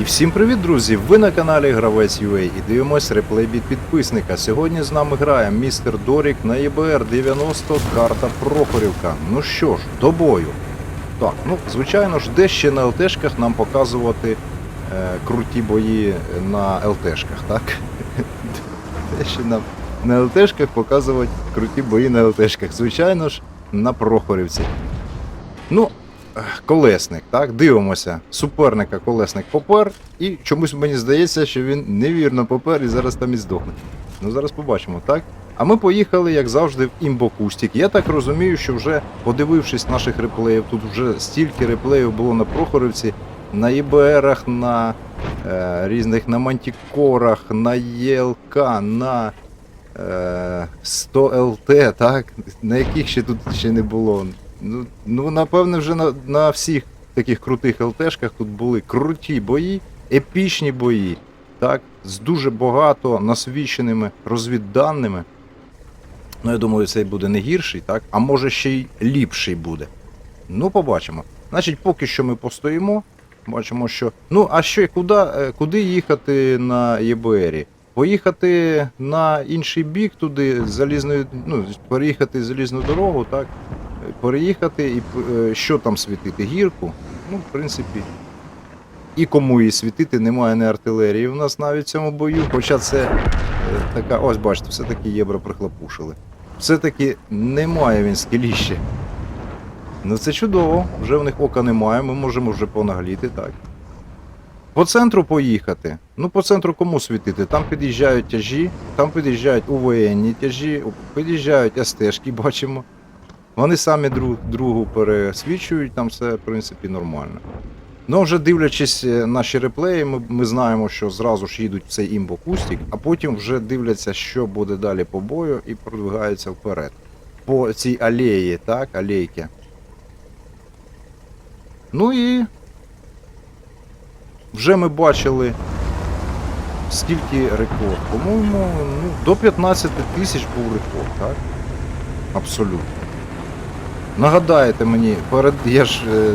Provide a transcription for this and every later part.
І всім привіт, друзі! Ви на каналі Гравець UA і дивимось реплей від підписника. Сьогодні з нами грає містер Дорік на ЄБР 90 карта Прохорівка. Ну що ж, до бою. Так, ну звичайно ж, де ще на ЛТшках нам показувати е, круті бої на ЛТшках, так? Де ще нам на ЛТшках показувати круті бої на ЛТшках. Звичайно ж, на Прохорівці. Ну, колесник, так, дивимося. Суперника колесник попер, і чомусь мені здається, що він невірно попер і зараз там і здохне. Ну зараз побачимо, так? А ми поїхали, як завжди, в імбокустік. Я так розумію, що вже подивившись наших реплеїв, тут вже стільки реплеїв було на Прохорівці, на ІБРах, на е, різних на Мантікорах, на ЄЛК, на е, 100 ЛТ, так? На яких ще тут ще не було. Ну, ну напевне, вже на, на всіх таких крутих ЛТшках тут були круті бої, епічні бої, так, з дуже багато насвідченими розвідданими. Ну, я думаю, цей буде не гірший, так? А може ще й ліпший буде. Ну, побачимо. Значить, поки що ми постоїмо. Бачимо, що. Ну, а що, куди, е, куди їхати на ЄБРі? Поїхати на інший бік туди, залізною, ну, переїхати залізну дорогу, так? Переїхати і е, що там світити? Гірку? Ну, в принципі. І кому її світити, немає не артилерії. У нас навіть в цьому бою, хоча це е, така, ось бачите, все-таки євро прихлопушили. Все-таки немає він скеліще. Ну це чудово, вже в них ока немає, ми можемо вже понагліти, так. По центру поїхати. Ну, по центру кому світити? Там під'їжджають тяжі, там під'їжджають УВНні тяжі, під'їжджають СТшки, бачимо. Вони самі друг другу пересвічують, там все, в принципі, нормально. Ну, вже дивлячись е, наші реплеї, ми, ми знаємо, що зразу ж їдуть в цей імбо-кустік, а потім вже дивляться, що буде далі по бою, і продвигаються вперед. По цій алеї, так, алейки. Ну і вже ми бачили, скільки рекорд. По-моєму, ну, до 15 тисяч був рекорд, так? Абсолютно. Нагадаєте мені, перед я ж е,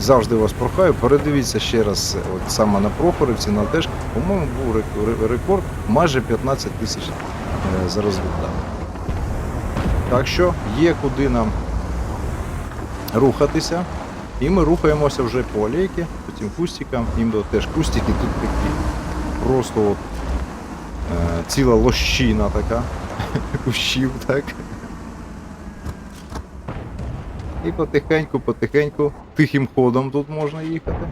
завжди вас прохаю, передивіться ще раз, е, от саме на Прохорівці, на Тешках, по-моєму, був рекорд майже 15 тисяч е, за розвіддання. Так що є куди нам рухатися. І ми рухаємося вже по алейки, по цим кустикам. Їм теж кустики тут такі. Просто от, е, ціла лощина така. Кущів, так. І потихеньку, потихеньку, тихим ходом тут можна їхати.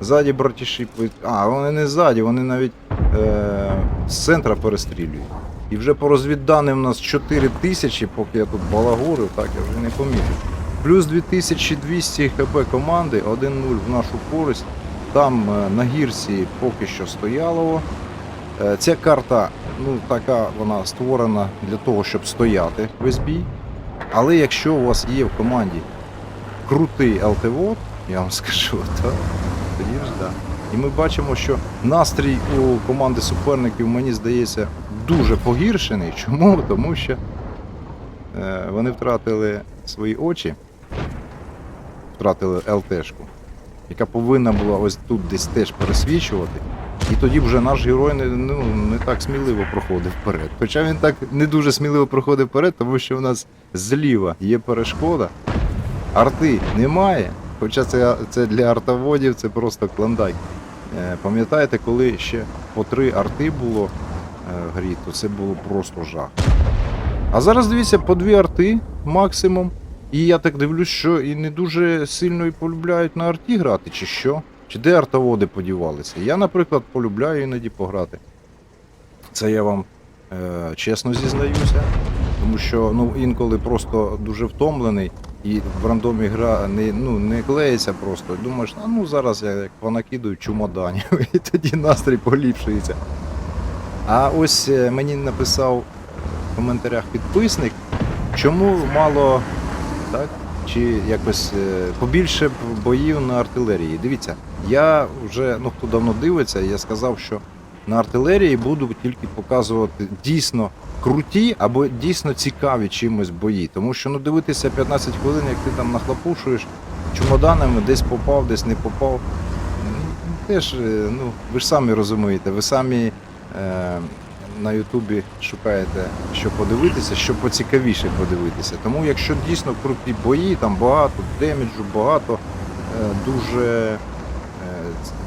Ззаді братіші. А, вони не ззаді, вони навіть е, з центра перестрілюють. І вже по розвідданим у нас 4 тисячі, поки я тут балагурив, так я вже не помітив. Плюс 2200 хп команди, 1-0 в нашу користь. Там е, на гірці поки що стояло. Е, Ця карта, ну така вона створена для того, щоб стояти весь бій. Але якщо у вас є в команді крутий ЛТВО, я вам скажу, то тоді ж да. І ми бачимо, що настрій у команди суперників, мені здається, дуже погіршений. Чому? Тому що е, вони втратили свої очі, втратили ЛТшку, яка повинна була ось тут десь теж пересвічувати. І тоді вже наш герой не, ну, не так сміливо проходив вперед. Хоча він так не дуже сміливо проходив вперед, тому що у нас зліва є перешкода, арти немає. Хоча це, це для артоводів це просто клондайк. Е, Пам'ятаєте, коли ще по три арти було е, в грі, то це було просто жах. А зараз дивіться, по дві арти максимум. І я так дивлюсь, що і не дуже сильно і полюбляють на арті грати, чи що? Чи де артоводи подівалися? Я, наприклад, полюбляю іноді пограти. Це я вам е, чесно зізнаюся. Тому що ну, інколи просто дуже втомлений і в рандомі гра не, ну, не клеїться просто. Думаєш, а ну зараз я як понакидаю чумоданів, і тоді настрій поліпшується. А ось е, мені написав в коментарях підписник, чому мало так? Чи якось е, побільше боїв на артилерії. Дивіться, я вже, ну хто давно дивиться, я сказав, що на артилерії буду тільки показувати дійсно круті або дійсно цікаві чимось бої. Тому що ну дивитися 15 хвилин, як ти там нахлопушуєш чемоданами, десь попав, десь не попав. теж, е, ну, ви ж самі розумієте, ви самі е, на Ютубі шукаєте, що подивитися, що поцікавіше подивитися. Тому якщо дійсно круті бої, там багато деміджу, багато е, дуже е,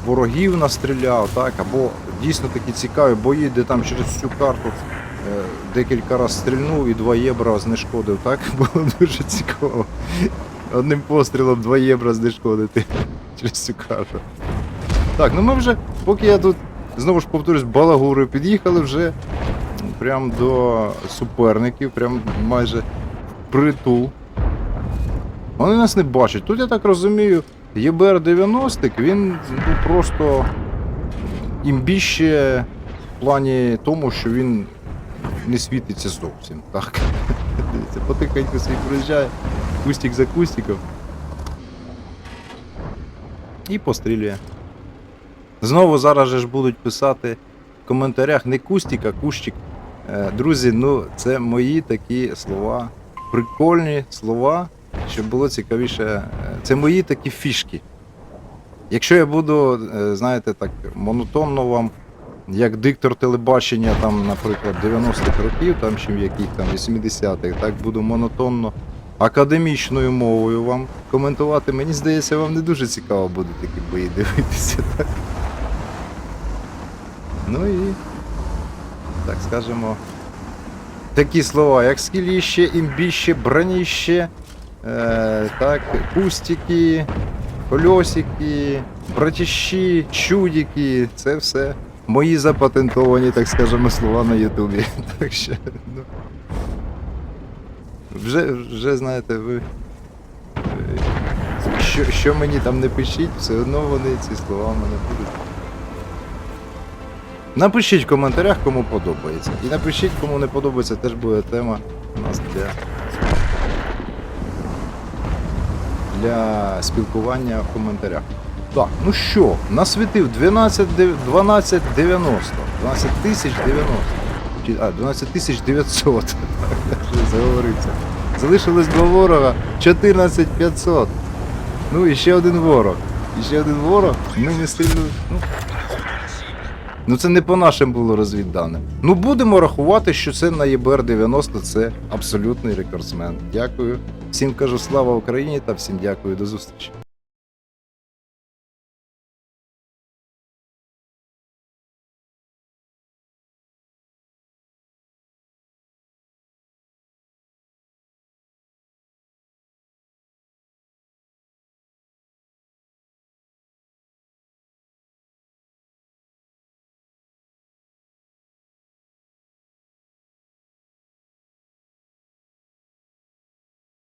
ворогів настріляв, так, або дійсно такі цікаві бої, де там через всю карту е, декілька разів стрільнув і два єбра знешкодив, так? Було дуже цікаво. Одним пострілом два єбра знешкодити через цю карту. Так, ну ми вже, поки я тут знову ж повторюсь, балагури під'їхали вже прям до суперників, прям майже притул. Вони нас не бачать. Тут я так розумію, ЄБР 90 він ну, просто імбіще в плані тому, що він не світиться зовсім. Так. Дивіться, потихеньку собі приїжджає, кустик за кустиком. І пострілює. Знову зараз ж будуть писати в коментарях не кустик, а кущик. Е, Друзі, ну це мої такі слова. Прикольні слова, щоб було цікавіше. Е, Це мої такі фішки. Якщо я буду, е, знаєте, так монотонно вам, як диктор телебачення, там, наприклад, 90-х років, там чи яких там 80-х, так буду монотонно академічною мовою вам коментувати, мені здається, вам не дуже цікаво буде такі бої дивитися. Так? Ну і, так скажемо, такі слова, як скіліще, імбіще, броніще, е, так, кустики, кольосики, братіщі, чудики, це все мої запатентовані, так скажемо, слова на Ютубі. Так що, ну, вже, вже знаєте, ви. Що, що мені там не пишіть, все одно вони ці слова в мене будуть. Напишіть в коментарях, кому подобається. І напишіть, кому не подобається, теж буде тема у нас для, для спілкування в коментарях. Так, ну що, насвітив 12, дев- 1290. 12 тисяч 90. А, 12 тисяч 900. Заговориться. Залишилось два ворога, 14 500. Ну і ще один ворог. І ще один ворог. Ми не сильно. Ну, Ну це не по нашим було розвідданим. Ну будемо рахувати, що це на ЄБР 90 це абсолютний рекордсмен. Дякую. Всім кажу слава Україні та всім дякую до зустрічі.